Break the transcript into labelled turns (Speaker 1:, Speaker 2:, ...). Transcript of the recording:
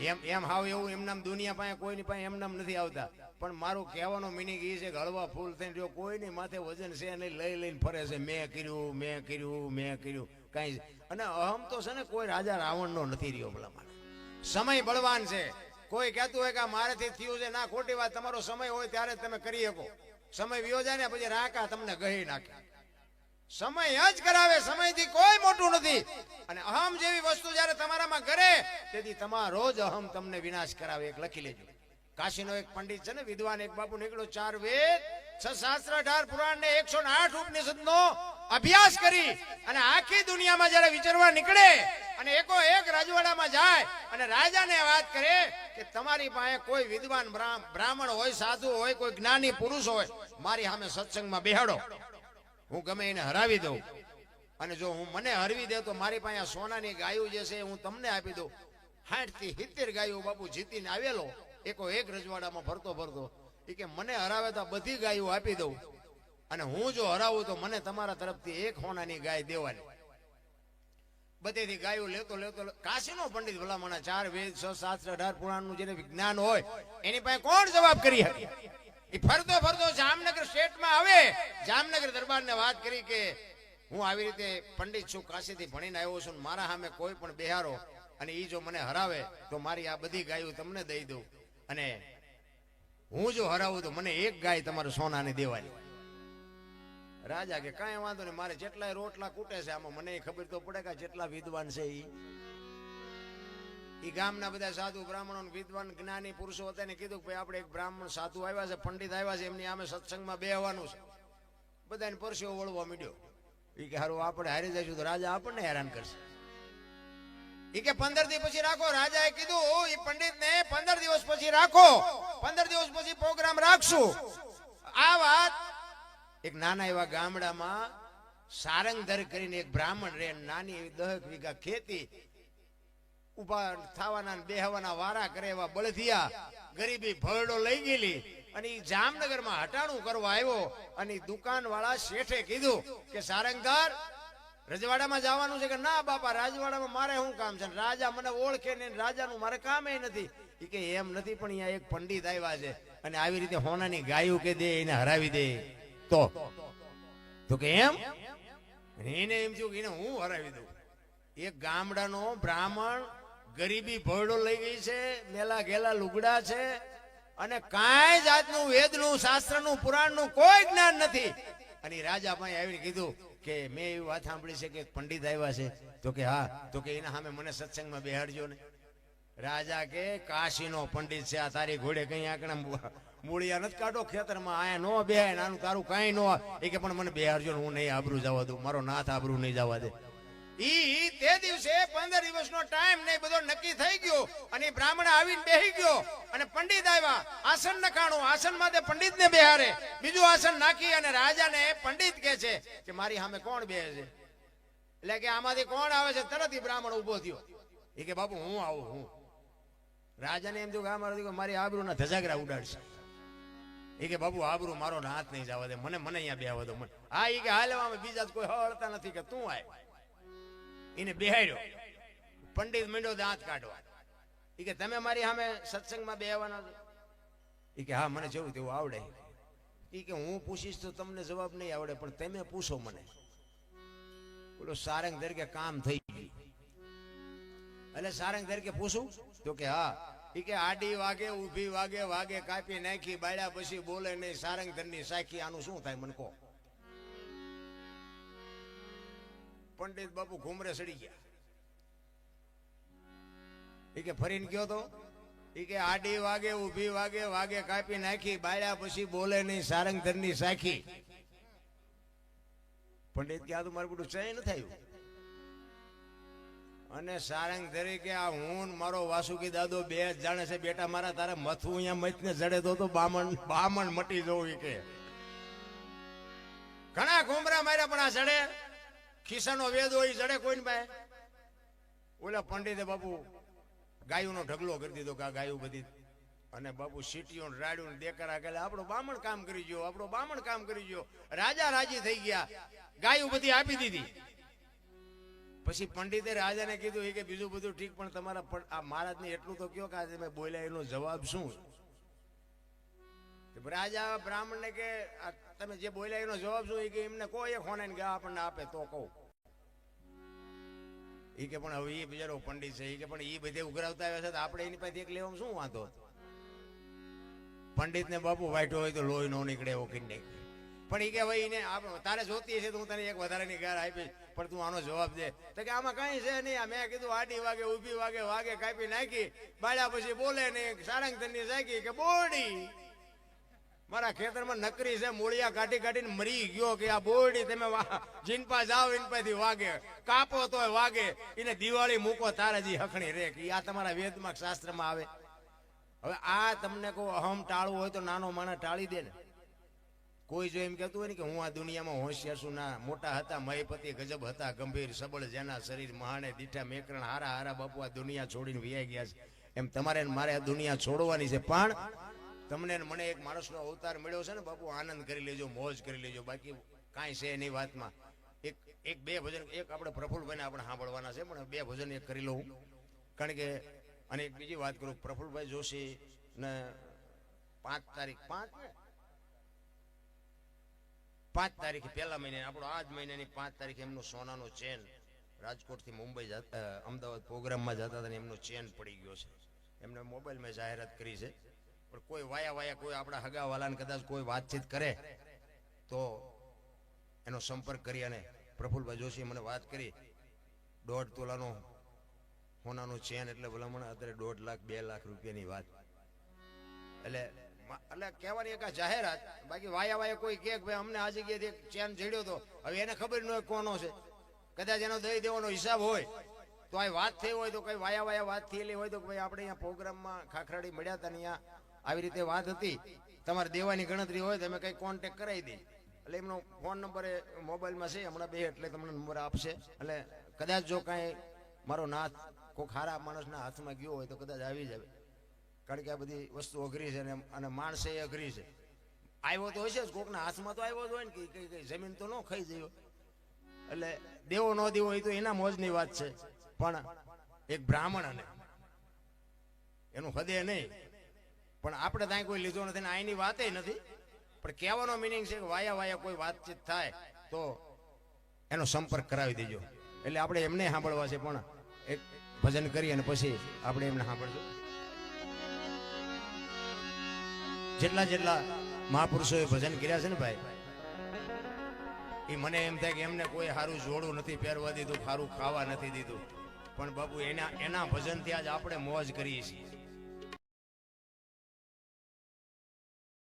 Speaker 1: એમ એમ હાવ એવું એમનામ દુનિયા પાસે કોઈની પાસે એમનામ નથી આવતા. પણ મારું કહેવાનો મિનિંગ એ છે કે હળવા ફૂલ થઈને જો કોઈની માથે વજન છે નહીં, લઈ લઈને ફરે છે. મેં કર્યું મેં કર્યું મેં કર્યું. કાંઈ અને અહમ તો છે ને કોઈ રાજા રાવણનો નથી રહ્યો ભલા મારે સમય બળવાન છે. કોઈ કહેતું હોય કે મારાથી થયું છે, ના ખોટી વાત. તમારો સમય હોય ત્યારે તમે કરી શકો. સમય વિયો જાય ને, પછી રાકા તમને ગહી નાખે. સમય જ કરાવે, સમયથી કોઈ મોટું નથી. અને અહમ જેવી વસ્તુ જ્યારે તમારામાં કરે, તેથી તમારો જ અહમ તમને વિનાશ કરાવે. એક લખી લેજો. કાશીનો એક પંડિત છે ને, વિદ્વાન એક બાપુ નીકળ્યો, ચાર વેદ, છ શાસ્ત્ર, અઢાર પુરાણ ને એકસો ને આઠ ઉપનિષદ નો અભ્યાસ કરી અને આખી દુનિયામાં જ્યારે વિચારવા નીકળે અને એકો એક રાજવાડામાં જાય અને રાજાને વાત કરે કે તમારી પાસે કોઈ વિદ્વાન બ્રાહ્મ- બ્રાહ્મણ હોય, સાધુ હોય, કોઈ જ્ઞાની પુરુષ હોય, મારી સામે સત્સંગમાં બેહાડો. હું ગમે એને હરાવી દઉં. અને જો હું મને હરવી દે તો મારી પાસે સોનાની ગાયું જે છે હું તમને આપી દઉં. સાઠથી સિત્તેર ગાયો બાપુ જીતીને આવેલો. એકો એક રજવાડામાં ફરતો ફરતો એ કે મને હરાવે તો બધી ગાયો આપી દઉં. અને હું જો હરાવું તો મને તમારા તરફથી એક હોનાની ગાય દેવાની. બધેથી ગાયો લેતો લેતો કાશીનો પંડિત ભલામણા ચાર વેદ છ શાસ્ત્ર અઢાર પુરાણનું જેને વિજ્ઞાન હોય, એની પાસે કોણ જવાબ કરી શકે? એ ફરતો ફરતો જામનગર સ્ટેટમાં આવે. જામનગર દરબારને વાત કરી કે, હું આવી રીતે પંડિત છું, કાશીથી ભણીને આવ્યો છું મારા સામે કોઈ પણ બિહારો અને એ જો મને હરાવે, તો મારી આ બધી ગાયો તમને દઈ દઉં. અને હું જો હરાવું તો મને એક ગાય તમારું સોનાની દેવાની. રાજા કે, કાંઈ વાંધો નહીં, મારે જેટલાય રોટલા કૂટે છે, આમાં મને ખબર તો પડે કે જેટલા વિદ્વાન છે ઈ. ઈ ગામના બધા સાધુ બ્રાહ્મણો વિદ્વાન, જ્ઞાની પુરુષો હતા ને કીધું કે ભાઈ, આપણે એક બ્રાહ્મણ સાધુ આવ્યા છે, પંડિત આવ્યા છે, એમની આમે સત્સંગમાં બેહવાનું છે. બધાને પરસેવો વળવા માંડ્યો એ કે હારું, આપણે હારી જઈશું તો રાજા આપણને હેરાન કરશે. એ કે પંદર દિવસ પછી રાખો. રાજાએ કીધું એ પંડિત ને પંદર દિવસ પછી રાખો. પંદર દિવસ પછી પ્રોગ્રામ રાખશું. આ વાત એક નાના એવા ગામડામાં સારંગધર કરીને એક બ્રાહ્મણ રે નાની એવી દહક વીઘા ખેતી ઊભા થવાના બેહવાના વારા કરે એવા બળધિયા ગરીબી ભરડો લઈ ગયેલી અને ઈ જામનગરમાં હટાણું કરવા આવ્યો અને દુકાન દુકાનવાળા શેઠે કીધું કે સારંગાર રજવાડામાં જવાનું છે કે ના બાપા? રાજવાડામાં મારે શું કામ છે? રાજા મને ઓળખે ને રાજાનું મારે કામ એ નથી. એ કે, એમ નથી, પણ અહીંયા એક પંડિત આવ્યા છે અને આવી રીતે હોનાની ગાયું કે દે, એને હરાવી દે. તો તો કે, એમ? એને એમ થયું એને હું હરાવી દઉં? એક ગામડાનો બ્રાહ્મણ ગરીબી ભરડો લઈ ગઈ છે, મેલા ગેલા લુગડા છે, અને કાંઈ જાતનું વેદનું, શાસ્ત્રનું, પુરાણનું કોઈ જ્ઞાન નથી. અને રાજા ભાઈ આવીને કીધું કે મેં એવી વાત સાંભળી છે કે પંડિત આવ્યા છે, તો કે હા, તો કે એના સામે મને સત્સંગમાં બેહાડજો ને. રાજા કે, કાશીનો પંડિત છે, આ તારી ઘોડે કઈ આંકડા મૂળિયા નથી કાઢો ખેતરમાં, આયા નો બેહાય નાનું તારું કાંઈ નો એ કે પણ મને બેહાડજો હું નહીં આબરું જવા દઉં, મારો નાથ આબરું નહીં જવા દે. ઈ તે દિવસે પંદર દિવસનો ટાઈમ ને બધો નક્કી થઈ ગયો. અને બ્રાહ્મણ આવીને બેહી ગયો. અને પંડિત આવ્યા. આસન નખાણું આસનમાં પંડિત ને બેહારે. બીજું આસન નાખી અને રાજાને પંડિત કે છે કે, મારી સામે કોણ બેહે છે? એટલે કે, આમાંથી કોણ આવે છે? તરત બ્રાહ્મણ ઊભો થયો. એ કે, બાપુ, હું આવું, હું. રાજાને એમ થયું કે મારો મારી આબરૂના ધજાગરા ઉડાડશે. એ કે બાબુ આબરૂ મારો હાથ નહીં જવા દે. મને મને અહીંયા બેહવા દો, મને. હા એ કે હાલવામાં બીજા કોઈ હળતા નથી કે તું આય. એને બેહાડ્યો પંડિત મંડ્યો દાંત કાઢવા. એ કે, તમે મારી સામે સત્સંગમાં બેહવાના છો? એ કે, હા, મને જેવું તેવું આવડે. એ કે, હું પૂછીશ તો તમને જવાબ નહીં આવડે, પણ તમે પૂછો મને. બોલો, સારંગ તરીકે કામ થઈ ગયું. એટલે સારંગ તરીકે પૂછું? તો કે, હા. એ કે, આડી વાગે, ઊભી વાગે વાગે કાપી નાખી, બાળ્યા પછી બોલે નહીં, સારંગ ધરની સાખી, આનું શું થાય મને કહો. પંડિત બાપુ ઘુમરે સડી ગયા. એ કે ફરીને ગયો તો? એ કે આડી વાગે, ઊભી વાગે વાગે કાપી નાખી, બાળ્યા પછી બોલે નહીં સારંગ ધરની સાખી. પંડિત કે તો મારું બધું ચય ન થયું. અને સારંગ તરીકે આ હું મારો વાસુકી દાદો બે જાણે છે, બેટા, મારા તારે મથું અહીંયા મથને જડે તો બામણ બામણ મટી જવું કે. ઘણા ઘુમરા માર્યા પણ આ જડે. ખિસ્સાનો વેદ હોય જડે કોઈને પાસે. ઓલા પંડિતે બાપુ ગાયુંનો ઢગલો કરી દીધો કે આ ગાયું બધી અને બાપુ સીટીઓ ને રાડ્યું ને દેકરા કે આપણો બામણ કામ કરી ગયો, આપણો બામણ કામ કરી ગયો. રાજા રાજી થઈ ગયા. ગાયું બધી આપી દીધી. પછી પંડિતે રાજાને કીધું કે બીજું બધું ઠીક, પણ તમારા આ મહારાજને એટલું તો કયો કે આજે બોલ્યા એનો જવાબ શું? રાજા બ્રાહ્મણને કે તમે જે બોલ્યા એનો જવાબ શું? કે એમને કોઈ ખોને કે આપણને આપે તો કહું. એ કે પણ હવે એ બિચારો પંડિત છે. એ કે પણ એ બધે ઉઘરાવતા આવ્યા છે તો આપણે એની પાસે એક લેવામાં શું વાંધો? પંડિત ને બાપુ વાઈટો હોય તો લોહી નો નીકળે એવો કીને પણ એ કે ભાઈ એને તારે જોતી હશે તો હું તને એક વધારાની ગાર આપીશ, પણ તું આનો જવાબ દે. તો કે આમાં કઈ છે નહીં. મેં કીધું આડી વાગે, ઊભી વાગે વાગે કાપી નાખી. બાળ્યા પછી બોલે નહીં. સારંગ તની જાગી કે બોડી મારા ખેતરમાં નકરી છે, મૂળિયા કાઢી કાઢીને મરી ગયો કે આ બોરડી તમે જીનપા જાઓ ઇનપાથી વાગે. કાપો તો વાગે. એને દિવાળી મૂકો તારાજી હખણી રે. કે આ તમારા વેદમાં શાસ્ત્રમાં આવે? હવે આ તમને કહું, અહમ ટાળવું હોય તો નાનો માણસ ટાળી દે ને. કોઈ જો એમ કહેતું હોય ને કે હું આ દુનિયામાં હોશિયાર છું, ના, મોટા હતા, મયપતિ ગજબ હતા, ગંભીર, સબળ, જેના શરીર મહાને, દીઠા મેકરણ, હારા હારા બાપુ આ દુનિયા છોડીને વિયાઈ ગયા છે. એમ તમારે મારે આ દુનિયા છોડવાની છે. પણ તમને મને એક માણસનો અવતાર મળ્યો છે ને, બાપુ, આનંદ કરી લેજો, મોજ કરી લેજો, બાકી કાંઈ છે એની વાતમાં. એક એક બે ભજન, એક આપણે પ્રફુલભાઈને આપણે સાંભળવાના છે, પણ બે ભજન એક કરી લઉં. કારણ કે, અને એક બીજી વાત કરું, પ્રફુલભાઈ જોશી ને પાંચ તારીખ, પાંચ પાંચ તારીખે પહેલા મહિને, આપણો આ જ મહિનાની પાંચ તારીખે એમનો સોનાનો ચેન રાજકોટથી મુંબઈ જતા અમદાવાદ પ્રોગ્રામમાં જતા હતા એમનો ચેન પડી ગયો છે. એમને મોબાઈલમાં જાહેરાત કરી છે. પણ કોઈ વાયા વાયા કોઈ આપણા હગાવાલાને કદાચ કોઈ વાતચીત કરે, તો એનો સંપર્ક કરી અને પ્રફુલભાઈ જોશી મને વાત કરી. દોઢ તોલાનો સોનાનું ચેન એટલે ભલામણ અત્યારે દોઢ લાખ, બે લાખ રૂપિયાની વાત. એટલે એટલે કહેવાની એક જાહેરાત, બાકી વાયા વાયા કોઈ કે ભાઈ અમને આ જગ્યાએથી એક ચેન જડ્યો હતો હવે એને ખબર ન હોય કોનો છે. કદાચ એનો દઈ દેવાનો હિસાબ હોય, તો આ વાત થઈ હોય તો કઈ વાયા વાયા વાત થયેલી હોય તો ભાઈ આપણે અહીંયા પ્રોગ્રામમાં ખાખરાડી મળ્યા હતા અહીંયા આવી રીતે વાત હતી. તમારે દેવાની ગણતરી હોય તો અમે કઈ કોન્ટેક કરાવી દઈ એટલે એમનો ફોન નંબર એ મોબાઈલમાં છે, હમણાં બે, એટલે તમને નંબર આપશે. એટલે કદાચ જો કાંઈ મારો નાથ કોઈ ખારા માણસના હાથમાં ગયો હોય તો કદાચ આવી જાય કારણ કે આ બધી વસ્તુ અઘરી છે અને માણસે એ અઘરી છે. આવ્યો તો હશે જ, કોકના હાથમાં તો આવ્યો જ હોય ને, કે કઈ કઈ જમીન તો ન ખાઈ જયો એટલે દેવો ન દેવો એ તો એના મોજની વાત છે. પણ એક બ્રાહ્મણ અને એનું હદે નહીં. પણ આપણે ત્યાં કોઈ લીધો નથી ને આની વાતે નથી. પણ કહેવાનો મિનિંગ છે કે વાયા વાયા કોઈ વાતચીત થાય તો એનો સંપર્ક કરાવી દેજો. એટલે આપણે એમને સાંભળવા છે, પણ એક ભજન કરી અને પછી આપણે એમને સાંભળજો જેટલા જેટલા મહાપુરુષોએ ભજન કર્યા છે ને ભાઈ, એ મને એમ થાય કે એમને કોઈ સારું જોડું નથી, પહેરવા દીધું સારું ખાવા નથી દીધું. પણ બાબુ એના એના ભજનથી આજ આપણે મોજ કરીએ છીએ.